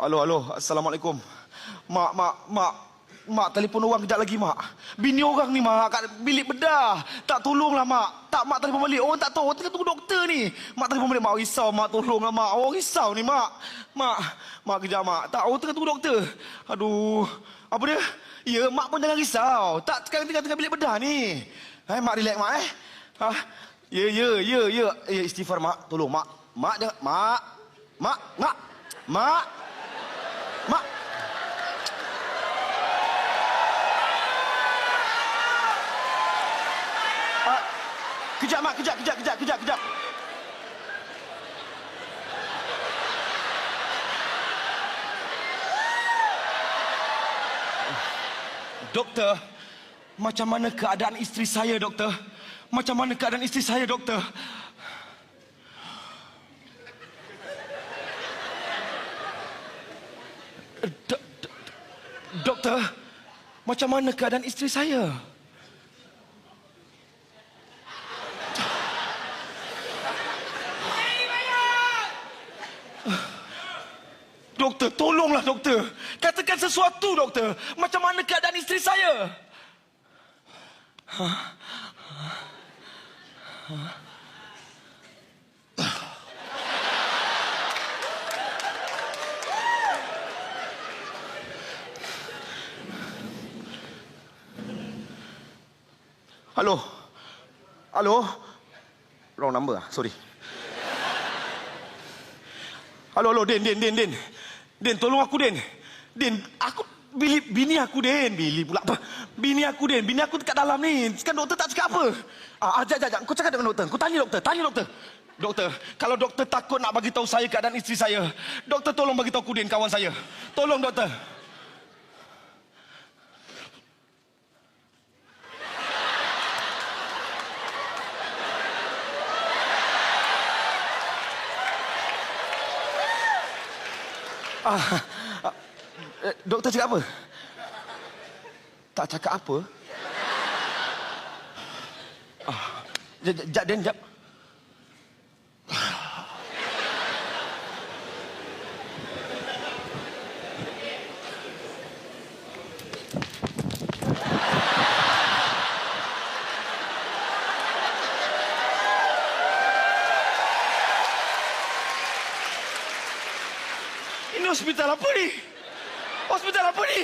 Halo, halo. Assalamualaikum. Mak, mak, mak. Mak telefon orang kejap lagi, mak. Bini orang ni, mak, kat bilik bedah. Tak tolonglah, mak. Tak, mak telefon balik. Orang tak tahu. Orang tengah tunggu doktor ni. Mak telefon balik, mak. Risau, mak. Tolonglah, mak. Orang risau ni, mak. Mak, mak kejap, mak. Tak, orang tengah tunggu doktor. Aduh. Apa dia? Ya, mak pun jangan risau. Tak, sekarang tengah-tengah bilik bedah ni. Eh, mak relax, mak, eh. Ha? Ya, ya, ya, ya. Ya, istighfar, mak. Tolong, mak. Mak, jangan. Mak. Mak, mak. Mak. Mak. Kejap, mak. Kejap, kejap, kejap, kejap, kejap. Doktor, macam mana keadaan isteri saya, doktor? Macam mana keadaan isteri saya, doktor? Do- do- doktor, macam mana keadaan isteri saya? Doktor, tolonglah doktor. Katakan sesuatu doktor. Macam mana keadaan isteri saya? Halo. Halo. Wrong number ah. Sorry. Halo, halo, Den, Den, Den, Den. Den, tolong aku, Den. Den, aku bini, bini aku, Den. Bili pula apa? Bini aku, Den. Bini aku dekat dalam ni. Sekarang doktor tak cakap apa. Ah, ah, jap, jap, jap. Kau cakap dengan doktor. Kau tanya doktor. Tanya doktor. Doktor, kalau doktor takut nak bagi tahu saya keadaan isteri saya, doktor tolong bagi tahu aku, Den, kawan saya. Tolong, doktor. Ah, ah, eh, doktor cakap apa? Tak cakap apa? Ah, jap, jap, jap, hospital apa ni? Hospital apa ni?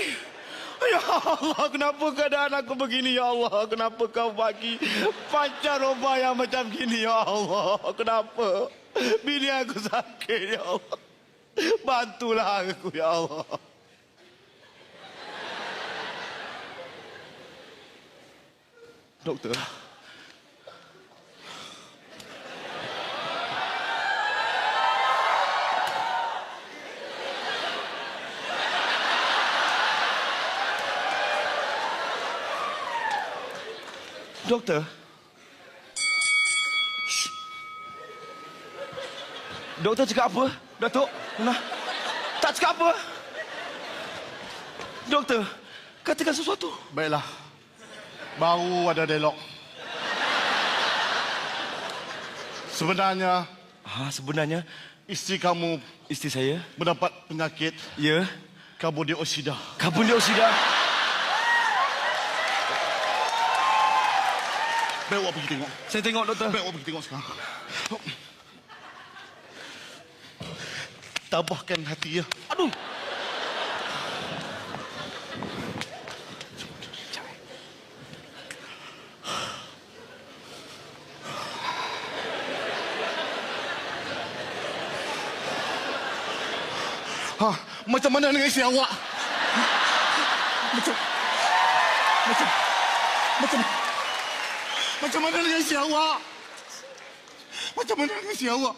Ya Allah, kenapa keadaan aku begini ya Allah? Kenapa kau bagi pancaroba yang macam gini ya Allah? Kenapa? Bini aku sakit ya Allah. Bantulah aku ya Allah. Doktor. Doktor. Shh. Doktor cakap apa? Datuk? Nah. Tak cakap apa? Doktor, katakan sesuatu. Baiklah. Baru ada dialog. Sebenarnya Ah, sebenarnya isteri kamu isteri saya, mendapat penyakit ya, karbon dioksida. karbon dioksida. Baik awak pergi tengok. Saya tengok doktor. Baik awak pergi tengok sekarang. Tabahkan hati ya. Aduh. Ha, macam mana dengan isteri awak? Macam macam macam macam mana dengan isteri awak? Macam mana dengan isteri awak?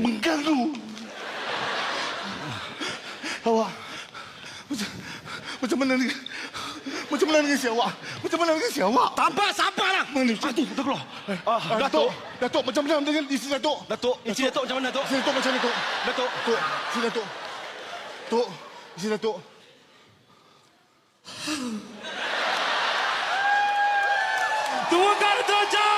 Mengganggu. Awak macam macam mana dengan macam mana dengan si awak? Macam mana dengan si awak? Sabar, sabarlah. Mana ni? Satu, tak keluar. Eh, ah, ah, Datuk. Datuk, macam mana dengan isteri Datuk? Datuk, isteri Datuk macam mana, Datuk? Isteri Datuk macam mana, Datuk? Datuk. Datuk, isteri Datuk. Datuk, isteri Datuk. Tunggu kartu jauh!